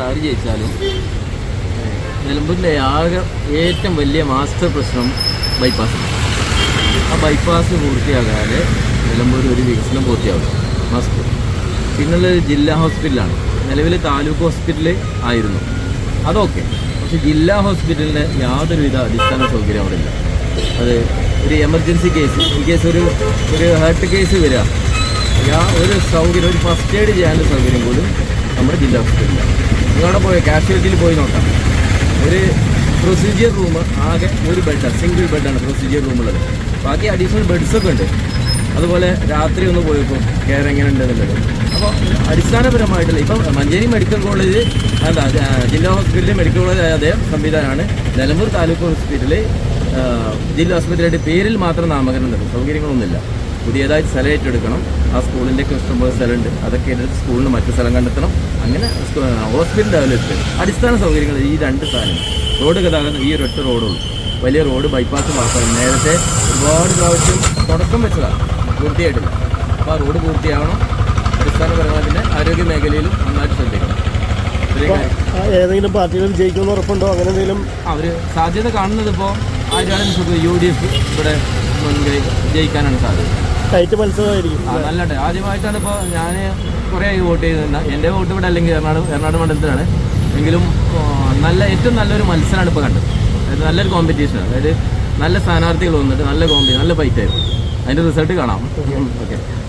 വന്നിട്ട് ആര് ജയിച്ചാലും. ആകെ ഏറ്റവും വലിയ മാസ്റ്റർ പ്രശ്നം ബൈപ്പാസ് ആ ബൈപ്പാസ് പൂർത്തിയാകാതെ നിലമ്പൂർ ഒരു വികസനം പൂർത്തിയാവില്ല മസ്റ്റ് പിന്നുള്ളത് ജില്ലാ ഹോസ്പിറ്റലാണ് നിലവിൽ താലൂക്ക് ഹോസ്പിറ്റൽ ആയിരുന്നു. അതൊക്കെ പക്ഷെ ജില്ലാ ഹോസ്പിറ്റലിന്റെ യാതൊരുവിധ അടിസ്ഥാന സൗകര്യം അവിടെ ഇല്ല. അത് ഒരു എമർജൻസി കേസ് ഇൻ കേസ് ഒരു ഒരു ഹാർട്ട് കേസ് വരിക ഒരു സൗകര്യം ഒരു ഫസ്റ്റ് എയ്ഡ് ചെയ്യാനുള്ള സൗകര്യം പോലും നമ്മുടെ ജില്ലാ ഹോസ്പിറ്റലിലാണ് നിങ്ങളവിടെ പോയി കാഷ്വാലിറ്റിയിൽ പോയി നോക്കാം. ഒരു പ്രൊസീജിയർ റൂം ആകെ ഒരു ബെഡാണ് സിംഗിൾ ബെഡാണ് പ്രൊസീജിയർ റൂമുള്ളത് ബാക്കി അഡീഷണൽ ബെഡ്സൊക്കെ ഉണ്ട്. അതുപോലെ രാത്രി ഒന്ന് പോയപ്പോൾ കെയർ എങ്ങനെ ഉണ്ട് എന്നുള്ളത് അപ്പോൾ അടിസ്ഥാനപരമായിട്ടുള്ള ഇപ്പം മഞ്ചേരി മെഡിക്കൽ കോളേജ് അല്ല ജില്ലാ ഹോസ്പിറ്റലിൽ മെഡിക്കൽ കോളേജ് അതേ സംവിധാനമാണ്. നിലമ്പൂർ താലൂക്ക് ഹോസ്പിറ്റലിൽ ജില്ലാ ആശുപത്രിയായിട്ട് പേരിൽ മാത്രം നാമകരണം നടക്കും സൗകര്യങ്ങളൊന്നുമില്ല. പുതിയതായി സ്ഥലം ഏറ്റെടുക്കണം. ആ സ്കൂളിന്റെ ഒക്കെ ഇഷ്ടംപോലെ സ്ഥലമുണ്ട്. അതൊക്കെ എടുത്ത് സ്കൂളിന് മറ്റു സ്ഥലം കണ്ടെത്തണം. അങ്ങനെ ഹോസ്പിറ്റൽ ഡെവലപ്പ് അടിസ്ഥാന സൗകര്യങ്ങൾ ഈ രണ്ട് സാധനം റോഡ് ഗതാഗതം ഈ ഒരൊറ്റ റോഡുള്ളൂ. വലിയ റോഡ് ബൈപ്പാസ് മാത്രം. നേരത്തെ ഒരുപാട് പ്രാവശ്യം തുടക്കം വെച്ചതാണ്. പൂർത്തിയായിട്ടില്ല. അപ്പോൾ ആ റോഡ് പൂർത്തിയാവണം. അടിസ്ഥാനപരമായി പിന്നെ ആരോഗ്യ മേഖലയിലും നന്നായിട്ട് ശ്രദ്ധിക്കണം. ഏതെങ്കിലും പാർട്ടികൾ ജയിക്കുമെന്ന് ഉറപ്പുണ്ടോ? അങ്ങനെ എന്തെങ്കിലും അവർ സാധ്യത കാണുന്നത് ഇപ്പോൾ സുഖ യു ഡി എഫ് ഇവിടെ മുൻകൈ ജയിക്കാനാണ് സാധ്യത. ടൈറ്റ് മത്സരമായിരിക്കും. ആ നല്ല ടൈ- ആദ്യമായിട്ടാണ് ഇപ്പോൾ ഞാൻ കുറേ ആയി വോട്ട് ചെയ്തിരുന്ന എന്റെ വോട്ട് ഇവിടെ അല്ലെങ്കിൽ എറണാകുളം എറണാകുളം മണ്ഡലത്തിലാണ്. എങ്കിലും നല്ല ഏറ്റവും നല്ലൊരു മത്സരമാണ് ഇപ്പോൾ കണ്ടത്. അതായത് നല്ലൊരു കോമ്പറ്റീഷനാണ് അതായത് നല്ല സ്ഥാനാർത്ഥികൾ വന്നിട്ട് നല്ല കോമ്പറ്റി നല്ല ഫൈറ്റ് ആയിരുന്നു. അതിന്റെ റിസൾട്ട് കാണാം. ഓക്കെ.